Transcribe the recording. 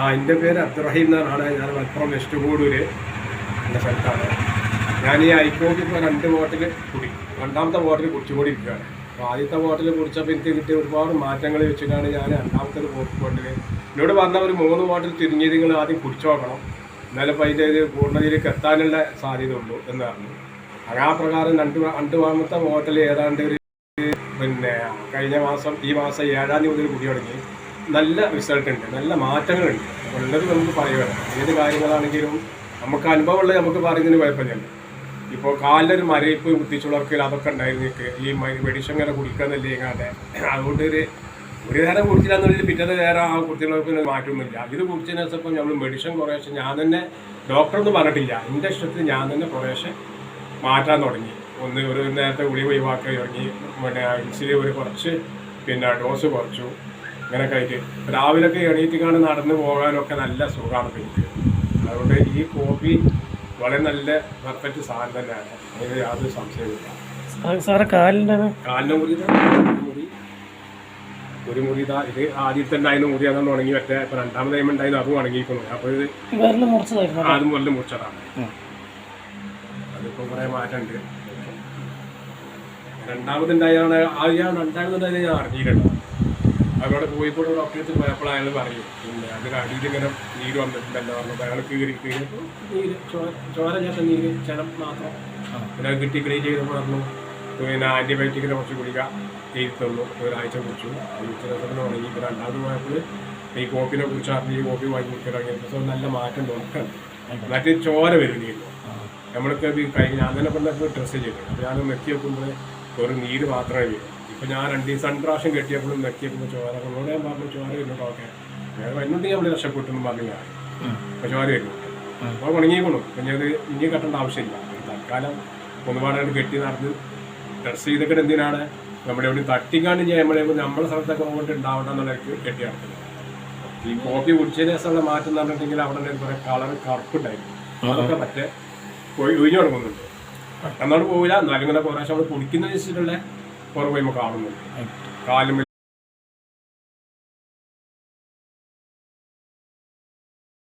ആ എന്റെ പേര് അബ്ദുറഹീം എന്നാണ്. ഞാൻ മലപ്പുറം വെസ്റ്റ് കൂടൂര് എന്റെ സ്ഥലത്താണ്. ഞാൻ ഈ ഐക്കോക്ക് ഇപ്പോൾ രണ്ട് ബോട്ടിൽ കുടി. രണ്ടാമത്തെ ബോട്ടിൽ കുടിച്ചുകൂടി ഇരിക്കുകയാണ് അപ്പോൾ ആദ്യത്തെ ബോട്ടിൽ കുടിച്ചപ്പോൾ എനിക്ക് കിട്ടിയ ഒരുപാട് മാറ്റങ്ങൾ വെച്ചിട്ടാണ് ഞാൻ രണ്ടാമത്തെ ബോട്ടിൽ എന്നോട് പറഞ്ഞ ഒരു മൂന്ന് ബോട്ടിൽ തിരിഞ്ഞത് നിങ്ങൾ ആദ്യം കുടിച്ചു നോക്കണം. എന്നാലും അപ്പോൾ അതിന്റെ ഇത് പൂർണതയിലേക്ക് എത്താനുള്ള സാധ്യത ഉള്ളൂ എന്ന് പറഞ്ഞു അങ്ങനെ ആ പ്രകാരം രണ്ട് രണ്ടാമത്തെ ബോട്ടിൽ ഏതാണ്ട് ഒരു പിന്നെ കഴിഞ്ഞ മാസം ഈ മാസം ഏഴാം തീയതി മുതൽ കുടി തുടങ്ങി. നല്ല റിസൾട്ട് ഉണ്ട്. നല്ല മാറ്റങ്ങളുണ്ട്. ഉള്ളത് നമുക്ക് പറയുകയാണ് ഏത് കാര്യങ്ങളാണെങ്കിലും നമുക്ക് അനുഭവമുള്ളത് നമുക്ക് പറയുന്നതിന് കുഴപ്പമില്ല. ഇപ്പോൾ കാലിലൊരു മരയിപ്പ് കുത്തിച്ചുളക്കൽ അതൊക്കെ ഉണ്ടായിരുന്നു ഈ മെഡിസിൻ ഇങ്ങനെ കുടിക്കാന്നല്ലേ ഇങ്ങാതെ അതുകൊണ്ട് ഒരു ഒരു നേരം കുടിച്ചില്ലാന്നുണ്ടെങ്കിൽ പിറ്റത്തെ നേരം ആ കുത്തിച്ചുളക്കിന് മാറ്റമൊന്നുമില്ല. ഇത് കുടിച്ചതിന് ശേഷം നമ്മൾ മെഡിസിൻ കുറേശ്ശെ ഞാൻ തന്നെ ഡോക്ടറൊന്നും പറഞ്ഞിട്ടില്ല. എന്റെ ഇഷ്ടത്തിൽ ഞാൻ തന്നെ കുറേശ്ശെ മാറ്റാൻ തുടങ്ങി. ഒന്ന് ഒരു നേരത്തെ ഗുളി ഒഴിവാക്കി തുടങ്ങി പിന്നെ ഇൻസുലിൻ ഒരു കുറച്ച് പിന്നെ ഡോസ് കുറച്ചു. ഇങ്ങനെയൊക്കെ ആയിട്ട്. രാവിലെയൊക്കെ എണീറ്റിക്കാണ് നടന്നു പോകാനൊക്കെ നല്ല സുഖമാണ് എനിക്ക്. അതുകൊണ്ട് ഈ കോഫി വളരെ നല്ല പെർഫെക്റ്റ് സാധനം തന്നെയാണ്. അതിന് യാതൊരു സംശയമില്ല സാറെ കാലിന്റെ കാലിന്റെ മുറി മുറി ഒരു മുറി ഇതാ. ഇത് ആദ്യത്തെ ഉണ്ടായിരുന്ന മുറി അതാണ് ഉണങ്ങി പറ്റേ ഇപ്പൊ രണ്ടാമത് ടൈം ഉണ്ടായിരുന്നു. അതും ഉണങ്ങിയിരിക്കുന്നു. അപ്പോൾ ഇത്? അതും മുതൽ മുറിച്ചതാണ്. അതിപ്പോൾ അതിപ്പോ കുറെ മാറ്റമുണ്ട്. രണ്ടാമതുണ്ടായാണ് ആ ഞാൻ രണ്ടാമതുണ്ടായത് ഞാൻ അറിഞ്ഞിട്ടുണ്ട് അവിടെ കോഴിക്കോട് ഡോക്ടറെ പോയപ്പോൾ അയാൾ പറയും പിന്നെ അതിന് അടിയിൽ ഇങ്ങനെ നീര് വന്നിട്ടുണ്ടല്ലോ. പറഞ്ഞപ്പോൾ അയാൾ കീറി കീറിയപ്പോൾ നീര് ചോര നീര് മാത്രം. പിന്നെ കിട്ടി ക്ലീൻ ചെയ്തപ്പോൾ പറഞ്ഞു പിന്നെ ആന്റിബയോട്ടിക്കിനെ കുറച്ച് കുടിക്കുക എഴുതി തന്നു ഒരാഴ്ച കുടിച്ചു. ദിവസം ഉണങ്ങി ഇപ്പോൾ രണ്ടാമത് പോയപ്പോൾ ഈ കോപ്പിനെ കുറിച്ച് അറിഞ്ഞ് ഈ കോപ്പി വാങ്ങി കുടിക്കാൻ തുടങ്ങിയപ്പോൾ നല്ല മാറ്റം തോന്നിക്കണം മറ്റേ ചോര വരുന്നില്ല നമ്മൾക്ക് കഴിഞ്ഞ ഞാൻ തന്നെ പറഞ്ഞപ്പോൾ ഡ്രസ്സ് ചെയ്തു അപ്പോൾ ഞാൻ മെത്തി വെക്കുമ്പോൾ ഒരു നീര് മാത്രമേ വരും. ഇപ്പം ഞാൻ രണ്ട് പ്രാവശ്യം കെട്ടിയപ്പോഴും നെക്കി വെക്കുമ്പോൾ ചോര നമ്മളോട് ഞാൻ പറഞ്ഞു ചോര വരുന്നുണ്ടോ ഓക്കെ ഞാൻ വരുന്നുണ്ടെങ്കിൽ നമ്മൾ രക്ഷപ്പെട്ടു എന്ന് പറഞ്ഞു ഞാൻ അപ്പോൾ ചോര വരുന്നു അപ്പോൾ ഉണങ്ങിക്കൊള്ളു പിന്നെ അത് ഇനി കെട്ടേണ്ട ആവശ്യമില്ല. തൽക്കാലം ഒന്നുപാടായിട്ട് കെട്ടി നടന്ന് ഡ്രസ്സ് ചെയ്തൊക്കെ എന്തിനാണ്? നമ്മുടെ ഇവിടെ തട്ടിക്കാണ്ട് ഞാൻ നമ്മളെ നമ്മുടെ സ്ഥലത്തൊക്കെ അങ്ങോട്ട് ഉണ്ടാവണം എന്നുള്ളവർക്ക് കെട്ടി നടക്കുന്നത്. ഈ കോപ്പി കുടിച്ചതിന് ശേഷമുള്ള മാറ്റം എന്ന് പറഞ്ഞിട്ടുണ്ടെങ്കിൽ അവിടെ കുറേ കളർ കറുപ്പുണ്ടായിരുന്നു. അതൊക്കെ മറ്റേ ഒഴിഞ്ഞു തുടങ്ങുന്നുണ്ട് പെട്ടെന്നോട് പോവില്ല. എന്നാലും ഇങ്ങനെ കുറേശ്ശെ അവിടെ കുടിക്കുന്നതനുസരിച്ചിട്ടുള്ള കുറവ് നമ്മൾ കാണുന്നു. കാലും